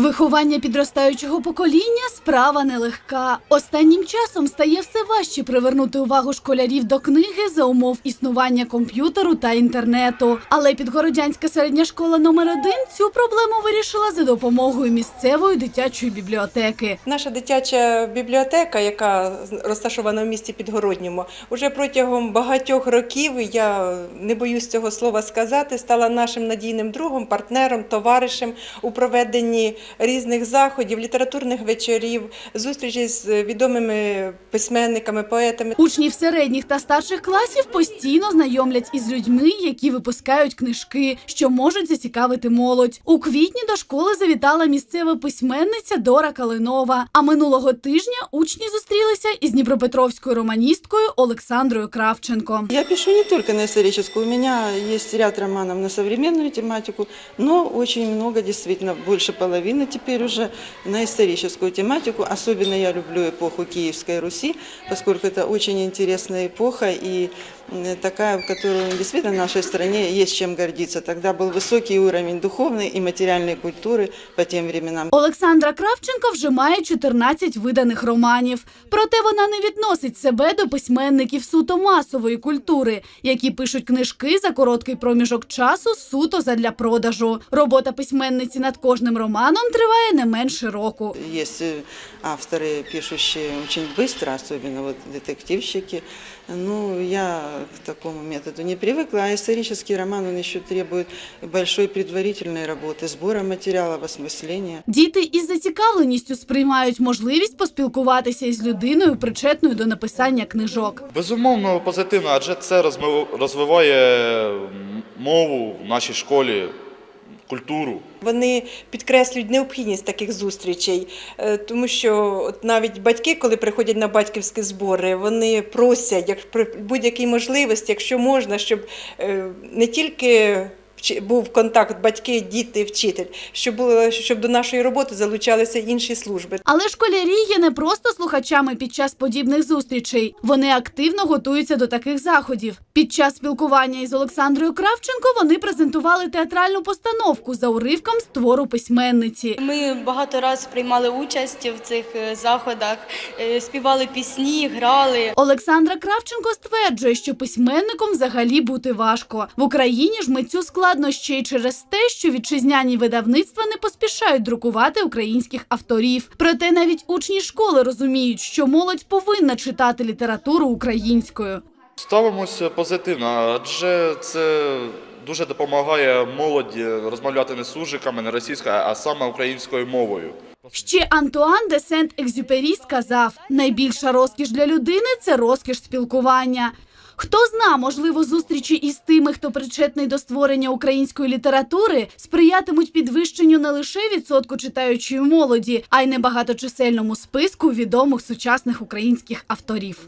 Виховання підростаючого покоління справа нелегка. Останнім часом стає все важче привернути увагу школярів до книги за умов існування комп'ютеру та інтернету. Але Підгородянська середня школа номер 1 цю проблему вирішила за допомогою місцевої дитячої бібліотеки. Наша дитяча бібліотека, яка розташована в місті Підгородньому, уже протягом багатьох років, я не боюсь цього слова сказати, стала нашим надійним другом, партнером, товаришем у проведенні різних заходів, літературних вечорів, зустрічей з відомими письменниками, поетами. Учнів середніх та старших класів постійно знайомлять із людьми, які випускають книжки, що можуть зацікавити молодь. У квітні до школи завітала місцева письменниця Дора Калинова. А минулого тижня учні зустрілися із дніпропетровською романісткою Олександрою Кравченко. Я пишу не только на историческую, у меня есть ряд романов на современную тематику, но очень много, действительно, больше половины теперь уже на историческую тематику. Особенно я люблю эпоху Киевской Руси, поскольку это очень интересная эпоха и м, такая, в которую действительно нашей стране есть чем гордиться. Тогда был высокий уровень духовной и материальной культуры по тем временам. Олександра Кравченко вже має 14 виданих романів. Проте вона не відносить себе до письменників суто масової культури, які пишуть книжки за короткий проміжок часу суто задля продажу. Робота письменниці над кожним романом триває не менше року. Есть э, авторы, пишущие очень быстро, особенно вот детективщики. Ну, я к такому методу не привыкла, а исторический роман, он еще требует большой предварительной работы, сбора материалов, осмысления. Діти із зацікавленістю сприймають можливість поспілкуватися із людиною, причетною до написання книжок. Безумовно, позитивно, адже це розмив- розвиває м, мову в нашій школі, культуру. Вони підкреслюють необхідність таких зустрічей, е, тому що от навіть батьки, коли приходять на батьківські збори, вони просять як при будь-якій можливості, якщо можна, щоб е, не тільки був контакт батьки, діти, вчитель, щоб було щоб до нашої роботи залучалися інші служби. Але школярі є не просто слухачами під час подібних зустрічей. Вони активно готуються до таких заходів. Під час спілкування із Олександрою Кравченко вони презентували театральну постановку за уривком з твору письменниці. Ми багато разів приймали участь в цих е, заходах, е, співали пісні, грали. Олександра Кравченко стверджує, що письменником взагалі бути важко. В Україні ж митцю складно ще й через те, що вітчизняні видавництва не поспішають друкувати українських авторів. Проте навіть учні школи розуміють, що молодь повинна читати літературу українською. Ставимося позитивно, адже це дуже допомагає молоді розмовляти не суржиками, не російською, а саме українською мовою. Ще Антуан де Сент-Екзюпері сказав: найбільша розкіш для людини це розкіш спілкування. Хто зна, можливо, зустрічі із тими, хто причетний до створення української літератури, сприятимуть підвищенню не лише відсотку читаючої молоді, а й небагаточисельному списку відомих сучасних українських авторів.